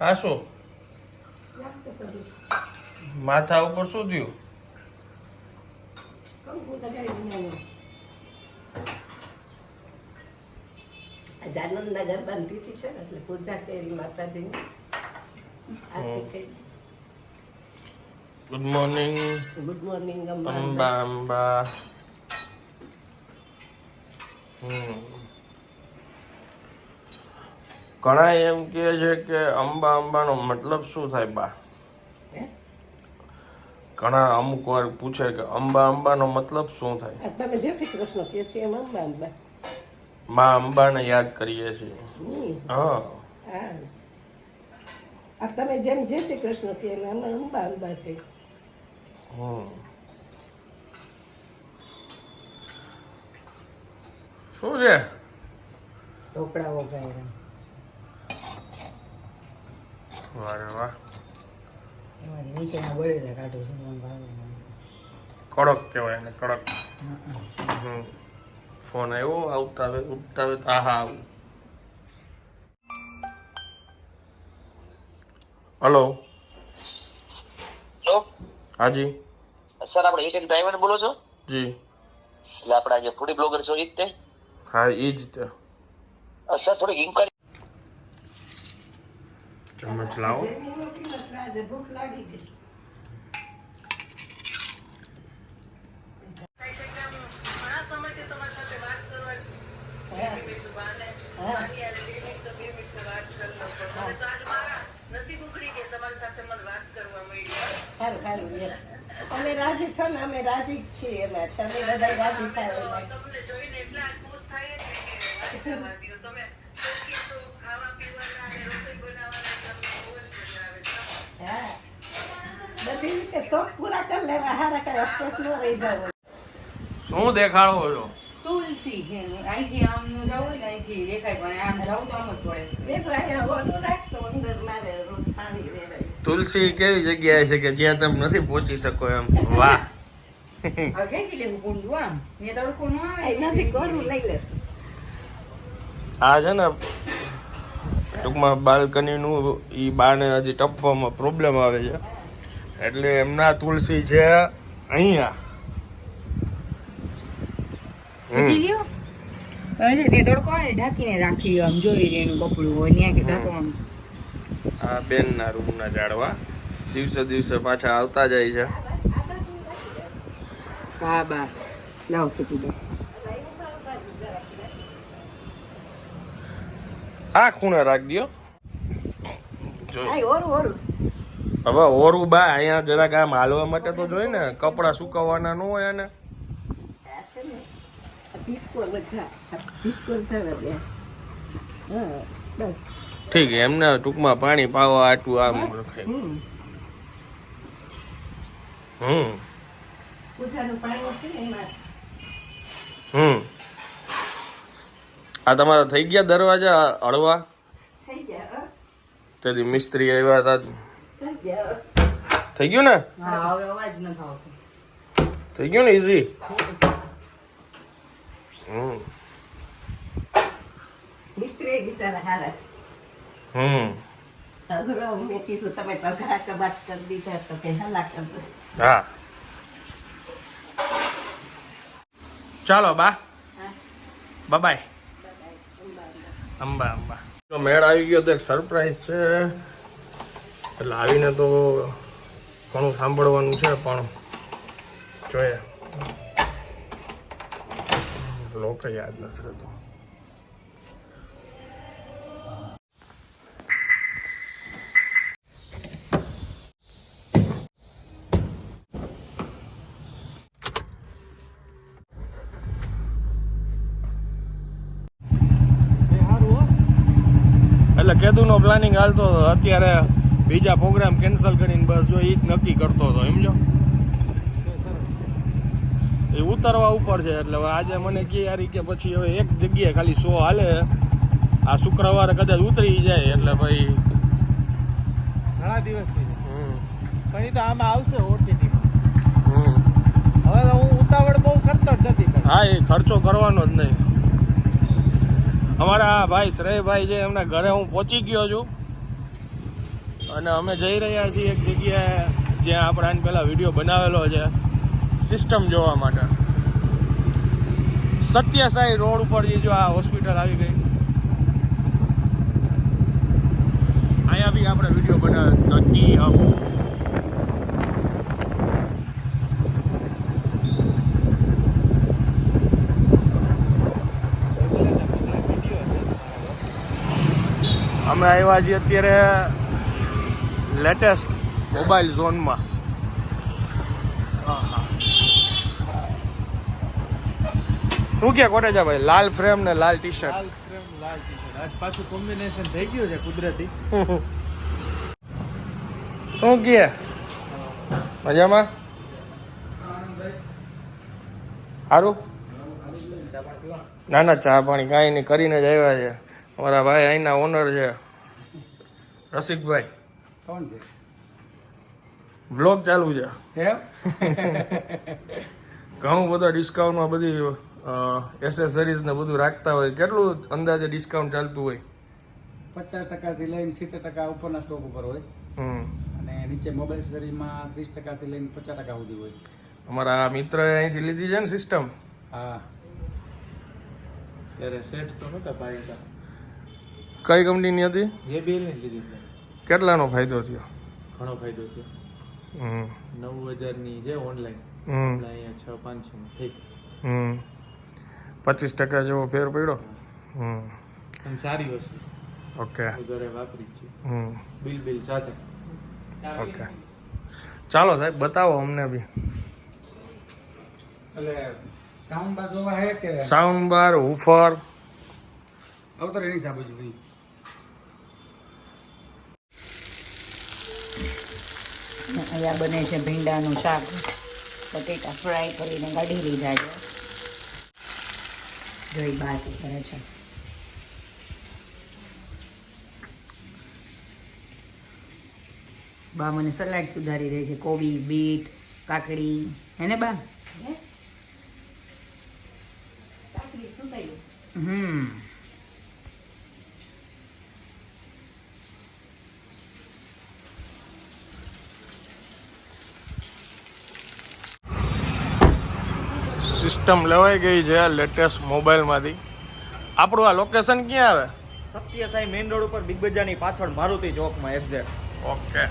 આ શું માથા ઉપર શું થયું? જાનંદના ઘર બાંધી હતી છે એટલે પૂજા કરી માતાજીની. Good morning good morning Amba Amba. હમ. ઘણા એમ કહે છે કે અંબા અંબાનો મતલબ શું થાય બા? હે? ઘણા અમુક વાર પૂછે કે અંબા અંબાનો મતલબ શું થાય? તમે જે શ્રી કૃષ્ણ કહે છે એમ અંબા અંબા. માં અંબાને યાદ કરીએ છીએ. હમ, હા. હા. આ તમે જેમ જે શ્રી કૃષ્ણ કહે એમ અંબા અંબા હમ. શું છે? ઢોકળા વગાડ્યા વારે વાહ. કડક કહેવાય ને કડક. હમ. ફોન આવ્યો આવતા આવે ઉઠતા આવે તો આહા આવું. હલો. હેલો. હાજી. સર આપણે હિટેન ડ્રાઈવર બોલો છો? જી. એટલે આપણા જે ફૂડી બ્લોગર છો ઈ જ તે? હા એ જ તે. સર થોડીક ઇન્કવાયરી ચમચ લાવો. અમે રાજી છો ને અમે રાજી જ છીએ તમે બધા રાજી એમાં. હા લેવા હારા કઈ અફસોસ ન રહી જાવ શું દેખાડો છો? તુલસી છે અહીંથી આમ નું જવું હોય ને અહીંથી દેખાય પણ આમ જવું તો આમ જ પડે. બે તો અહીંયા ઓલું રાખતો અંદર મારે પાણી રેડાય તુલસી કેવી જગ્યાએ છે કે જ્યાં તમે નથી પહોંચી શકો એમ? વાહ. એ આ છે ને ટૂંકમાં બાલ્કનીનું ઈ બાને હજી ટપવામાં પ્રોબ્લેમ આવે છે. એટલે એમના તુલસી છે અહીંયા. ઢાંકીને રાખી આમ જોઈ કપડું હોય ત્યાં કે આમ આ બેનના રૂમના ઝાડવા. દિવસે દિવસે પાછા આવતા જાય છે. હા બા. લાવ દો. આ ખૂણે રાખ ઓરું ઓરું. હવે ઓરું બા અહીંયા જરાક આમ હાલવા માટે તો જોઈ ને કપડા સુકવવાના ન હોય ને ઠીક એમને ટૂંકમાં પાણી પાવા આટલું આમ રખાય હમ. હમ. આ તમારા થઈ ગયા દરવાજા હળવા? થઈ ગયા તેથી મિસ્ત્રી આવ્યા હતા. થઈ ગયા ને? થઈ ગયું ને ઈઝી હમ. હા ચાલો બા. બાય અંબા અંબા. મેળ આવી ગયો તો એક સરપ્રાઈઝ છે. એટલે આવીને તો ઘણું સાંભળવાનું છે, પણ જોઈએ. લોકો યાદ નથી રહેતો. એટલે કેદુનો પ્લાનિંગ હાલતો અત્યારે બીજા પ્રોગ્રામ કેન્સલ કરીને બસ જો એ જ નક્કી કરતો હતો સમજો? એ ઉતરવા ઉપર છે એટલે હવે આજે મને કે યારી કે પછી હવે એક જગ્યાએ ખાલી શો હાલે. આ શુક્રવારે કદાચ ઉતરી જાય એટલે ભાઈ ઘણા. હમ, પણ એ તો આમાં આવશે ઓટીટી હવે તો હું ઉતાવળ બહુ કરતો જ નથી હા એ ખર્ચો કરવાનો જ નહીં. અમારા ભાઈ શ્રેયભાઈ છે એમના ઘરે હું પહોંચી ગયો છું. અને અમે જઈ રહ્યા છીએ એક જગ્યાએ જ્યાં આપણે આની પહેલાં વીડિયો બનાવેલો છે સિસ્ટમ જોવા માટે. સત્યસાઈ રોડ ઉપર જે જો આ હોસ્પિટલ આવી ગઈ. અહીંયા બી આપણે વીડિયો બનાવ્યો ધ ટી હબ અમે આવ્યા છીએ અત્યારે લેટેસ્ટ મોબાઈલ ઝોનમાં. શું કે કોટેજા ભાઈ લાલ ફ્રેમ ને લાલ ટી શર્ટ લાલ ફ્રેમ લાલ ટી-શર્ટ. આજ પાછું કોમ્બિનેશન થઈ ગયું છે કુદરતી. શું કે? મજામાં? સારું ના ના ચા પાણી કાંઈ નહીં કરીને જ આવ્યા છે. અમારા ભાઈ અહીંના ઓનર છે. રસિકભાઈ. કોણ છે? વ્લોગ ચાલુ છે. એમ? ઘણું બધા ડિસ્કાઉન્ટમાં બધી એસેસરીઝ ને બધું રાખતા હોય. કેટલું અંદાજે ડિસ્કાઉન્ટ ચાલતું હોય? પચાસ ટકાથી લઈને સિત્તેર ટકા ઉપરના સ્ટોક ઉપર હોય. હમ. અને નીચે મોબાઈલ એસેસરીમાં ત્રીસ ટકાથી લઈને પચાસ ટકા સુધી હોય. અમારા મિત્રએ અહીંથી લીધી છે ને સિસ્ટમ હા. ત્યારે સેટ તો નહોતા ભાઈ કઈ કંપનીની હતી? જે બી ને લીધી છે. કેટલાનો ફાયદો થયો? ઘણો ફાયદો થયો. હમ. નવ હજારની છે ઓનલાઈન હમ અહીંયા છ પાંચસો થઈ હમ. પચીસ ટકા જેવો ફેર પડ્યો? હમ. અને સારી વસ્તુ. ઓકે. ઘરે વાપરી છે. હમ. બિલ બિલ સાથે. ઓકે. ચાલો સાહેબ બતાવો અમને બી. એટલે સાઉન્ડ બાર જોવા હે કે? સાઉન્ડ બાર હુફર અવતર એની સાબુ જ અહીંયા બને છે ભીંડાનું શાક. બટેટા ફ્રાય કરીને કાઢી લીધા છે. જોઈ બાજી કરે છે. બા મને સલાડ સુધારી દે છે. કોબી બીટ કાકડી. હે ને બા? હમ. સિસ્ટમ લેવાઈ ગઈ છે લેટેસ્ટ મોબાઈલમાંથી આપણું આ લોકેશન ક્યાં આવે? સત્ય સાઈ મેઇન રોડ ઉપર બિગ બજારની પાછળ મારુતિ ચોકમાં એક્ઝેક્ટ ઓકે.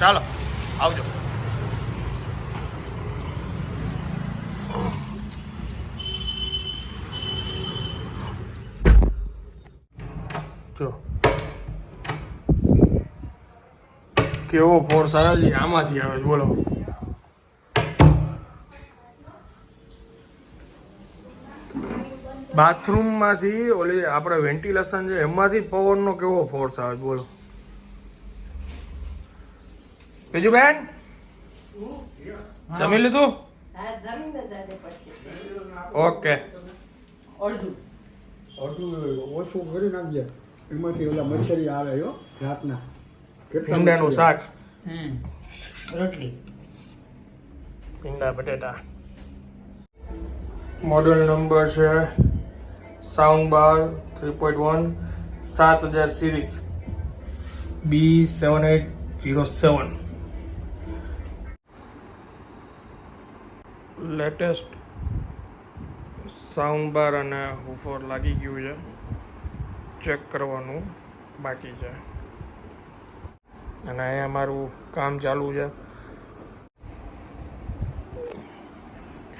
ચાલો આવજો. જો. કેવો ફોર સારાજી? આમાંથી આવે છે બોલો. બાથરૂમમાંથી ઓલી આપણે વેન્ટિલેશન છે એમાંથી પવનનો કેવો ફોર્સ આવે બોલો. બીજું બેન જમી લીધું? ઓકે. અડધું. અડધું ઓછું કરી નાખજે. એમાંથી ઓલા મચ્છરી આવે હો રાતના શાક. રોટલી. બટેટા. મોડલ નંબર છે sound bar three point one, સાત હજાર series. B seven eight zero seven. Latest sound bar અને હુફર લાગી ગયું છે. ચેક કરવાનું બાકી છે. અને અહીંયા મારું કામ ચાલુ છે.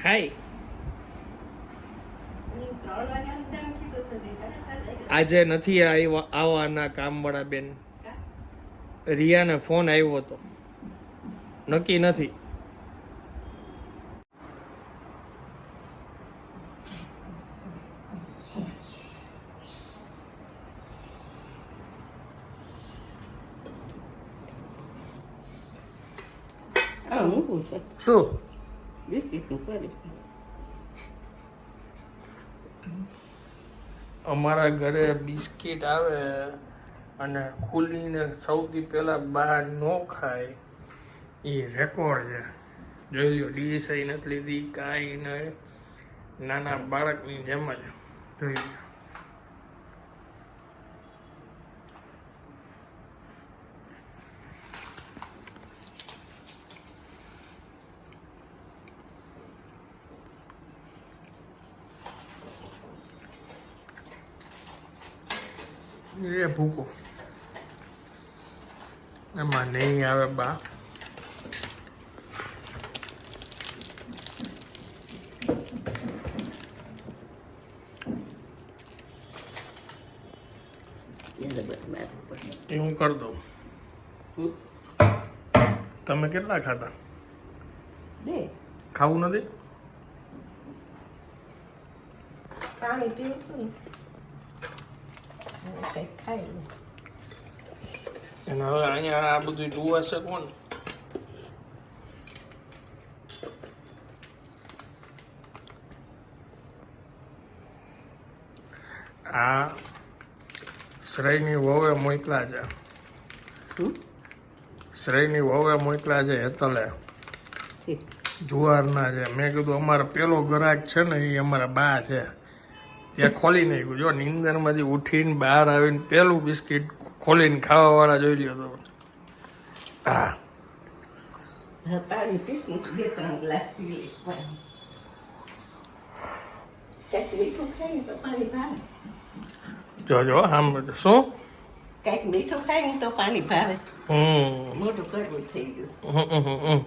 હાય હું ત્રણ વાગ્યાનું ટાઈમ કીધું છે હજી. હા, ચાલ, એક આજે નથી આવવાના કામવાળા બેન. રિયાને ફોન આવ્યો હતો. નક્કી નથી. શું? શું કરીશ અમારા ઘરે બિસ્કિટ આવે અને ખુલીને સૌથી પહેલા બહાર ન ખાય, એ રેકોર્ડ છે. જોઈ લ્યો, ડીએસઆઈ નથી લીધી, કાંઈ નહીં. નાના બાળકની જેમ જ જોઈ લ્યો. એ ભૂકો. એમાં નહીં આવે બા. એ હું કરી દઉં. તમે કેટલા ખાતા દે ખાવું નથી? પાણી પીવું કંઈક ખાઈ લઉં અને હવે અહીંયા આ બધું ડુવાશે કોણ આ શ્રેયની વહુએ મોકલા છે? શ્રેયની વહુએ મોકલા છે હેતલે. જુવારના છે. મેં કીધું અમારો પેલો ગ્રાહક છે ને એ અમારા બા છે. ત્યાં ખોલી નાખ્યું જો નીંદરમાંથી ઉઠીને બહાર આવીને પહેલું બિસ્કિટ ખોલીને ખાવાવાળા જોઈ લ્યો તો. હા. જોજો આમ શું? કંઈક મીઠું ખાય ને તો પાણી ભાવે. હમ. મોઢું કડવું થઈ ગયું હમ, હમ, હમ, હમ.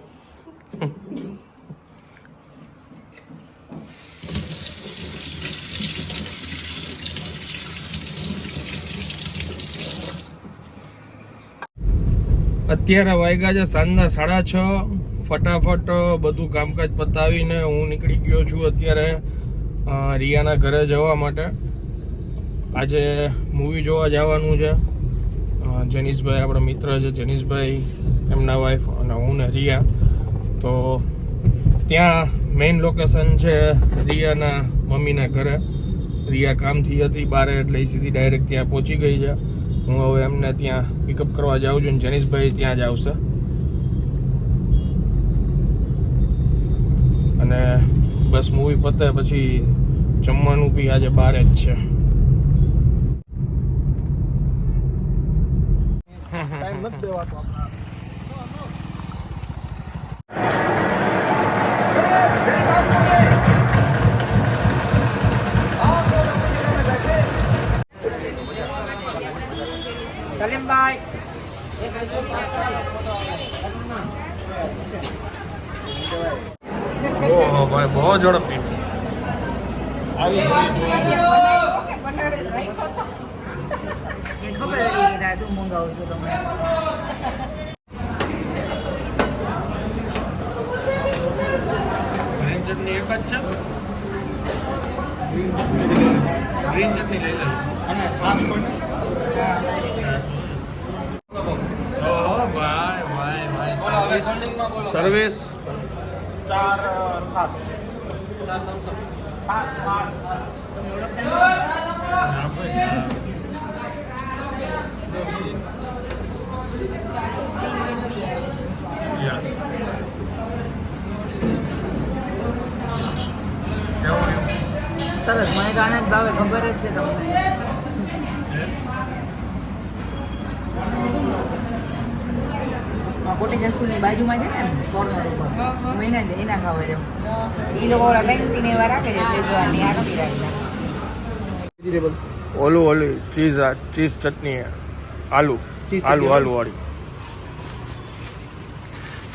અત્યારે વાગ્યા છે સાંજના સાડા છ. ફટાફટ બધું કામકાજ પતાવીને હું નીકળી ગયો છું અત્યારે રિયાના ઘરે જવા માટે. આજે મૂવી જોવા જવાનું છે. જનીશભાઈ આપણા મિત્ર છે, જનીશભાઈ, એમના વાઈફ અને હું ને રિયા. તો ત્યાં મેઇન લોકેશન છે રિયાના મમ્મીના ઘરે. રિયા કામથી હતી, બારે એટલે સીધી ડાયરેક્ટ ત્યાં પહોંચી ગઈ છે. હું હવે એમને ત્યાં પિકઅપ કરવા જાઉં છું જનીશભાઈ ત્યાં જ આવશે. અને બસ મૂવી પતે પછી જમવાનું બી આજે બહાર જ છે. સલીમભાઈ બહુ ઝડપી એક જ છે? ગ્રીન ચટણી લઈ લે. અને છાશ પણ સર્વિસ ચાર છાશ. સરસ મને આનંદ ભાવે ખબર જ છે તમને. કોટેજ સ્કૂલની બાજુમાં છે ને કોર્નર ઉપર. મહિના એના જ એના ખાવા જાઉં એ લોકો ઓલા ને એવા રાખે છે શેઝવાન આ નથી રાખતા. ઓલું ઓલું ચીઝ આ ચીઝ ચટણી આલુ. આલુ આલુ વાળી.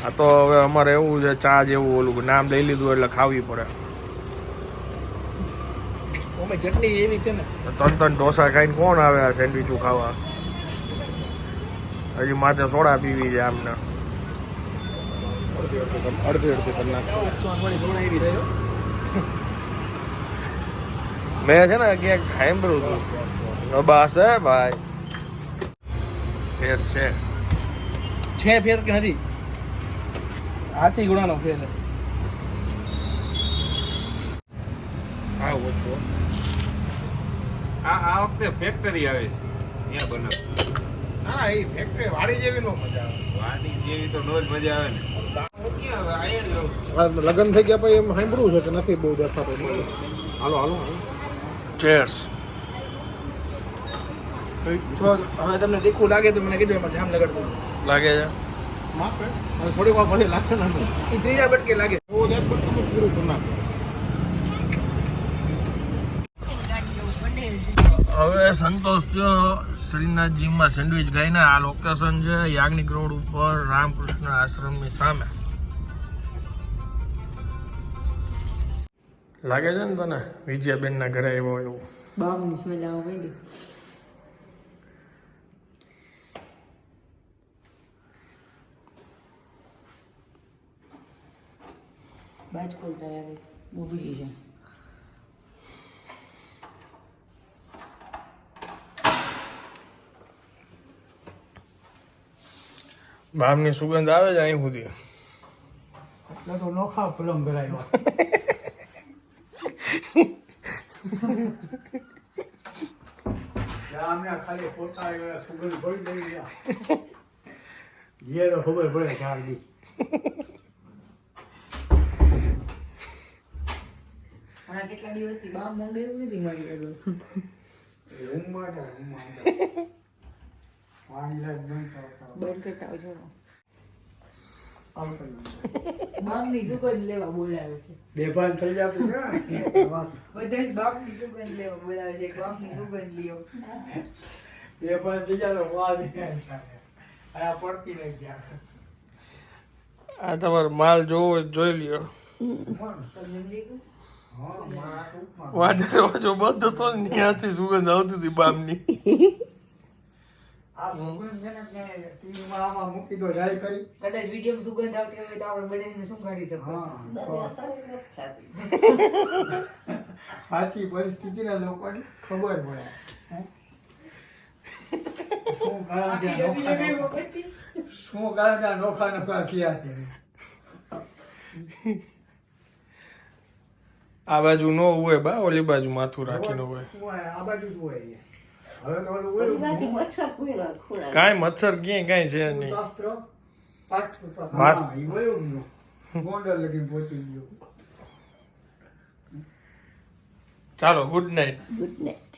આ તો હવે અમારે એવું છે ચા જેવું ઓલું નામ લઈ લીધું એટલે ખાવી પડે. ચટણી એવી છે ને. ત્રણ ત્રણ ઢોસા ખાઈને કોણ આવે આ સેન્ડવીચું ખાવા? હજી માથે સોડા પીવી છે આમને. અડધી અડધી કલાક મેં છે ને ક્યાંક સાંભળ્યું હતું. બસ હે ભાઈ. ફેર છે. છે ફેર કે નથી? હાથી ગુણાનો ફેર. છે. હા ઓછો આ આ વખતે ફેક્ટરી આવે છે. ત્યાં બનાવ ના એ ફેક્ટરી વાડી જેવી નો મજા લગ્ન થઈ ગયા પછી એમ સાંભળવું છે કે નથી બહુ દેખાતો હાલો હાલો ચેર્સ હવે તમને તીખું લાગે તો મને કીધું એમાં જામ લગાડી લાગે છે? માપે થોડીક વાર પછી લાગશે ને એ ત્રીજા બટકે લાગે. બહુ દેખ પણ તમે પૂરું કરી નાખો હવે સંતોષ થયો. શ્રીનાથ જીમમાં સેન્ડવિચ ગાઈને આ લોકેશન છે, યાજ્ઞિક રોડ ઉપર રામકૃષ્ણ આશ્રમની સામે. લાગે છે ને તને? વિજયાબેનના ઘરે આવ્યો એવું? બાજ ખોલતા યાર બીજી છે. બામની સુગંધ આવે છે અહીં સુધી. એટલે તો નોખા કરાયો અમને ખાલી પોતા સુગંધ ભરી દઈ ગયા જે તો ખબર પડે ચાર દી કેટલા દિવસથી બામ મંગાવ્યું નથી મારી રૂમમાં રૂમમાં પાણી કરતા બંધ કરતા આ પડતી રહી ગયા. આ તમારો માલ જોવો હોય જોઈ લ્યો. તમને લીધું હા મારા ટૂંકમાં. વાડે રોજો બંધ હતો ને ત્યાંથી સુગંધ આવતી હતી બામની. આ સુગંધ છે ને ટીવીમાં આમાં મૂકી દો જાય કરી કદાચ વીડિયો સુગંધ આવતી હોય તો આપણે બધાને શકો તો અસર નથી સાચી પરિસ્થિતિના લોકોને ખબર પડે. શું કારણ કે નોખા નોખા? શું નોખા નોખા થયા છે? આ બાજુ નો હોય બા ઓલી બાજુ માથું રાખીને હોય. આ બાજુ જ હોય કાંઈ મચ્છર ક્યાંય કાંઈ છે નહીં. ચાલો ગુડ નાઇટ. Good night.